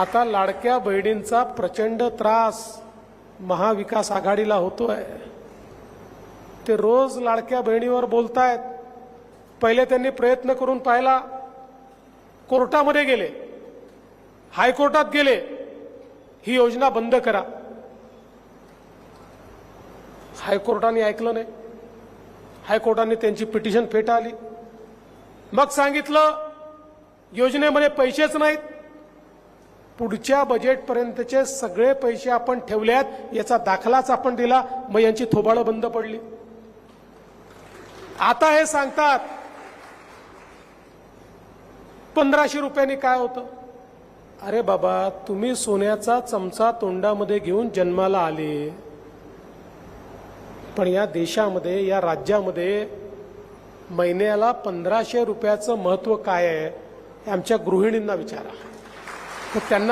आता लाडक्या बहिणींचा प्रचंड त्रास महाविकास आघाडीला होतोय. ते रोज लाडक्या बहिणीवर बोलतायत. पहिले त्यांनी प्रयत्न करून पाहिला कोर्टामध्ये गेले हायकोर्टात गेले ही योजना बंद करा. हायकोर्टाने ऐकलं नाही. हायकोर्टाने त्यांची पिटिशन फेटाळली. मग सांगितलं योजनेमध्ये पैसेच नाहीत. पुढच्या बजेटपर्यंतचे सगळे पैसे आपण ठेवल्यात याचा दाखलाच आपण दिला मग यांची थोबाळं बंद पडली. आता हे सांगतात पंधराशे रुपयांनी काय होतं? अरे बाबा तुम्ही सोन्याचा चमचा तोंडामध्ये घेऊन जन्माला आले. पण या देशामध्ये या राज्यामध्ये महिन्याला पंधराशे रुपयाचं महत्त्व काय आहे आमच्या गृहिणींना विचारा. तर त्यांना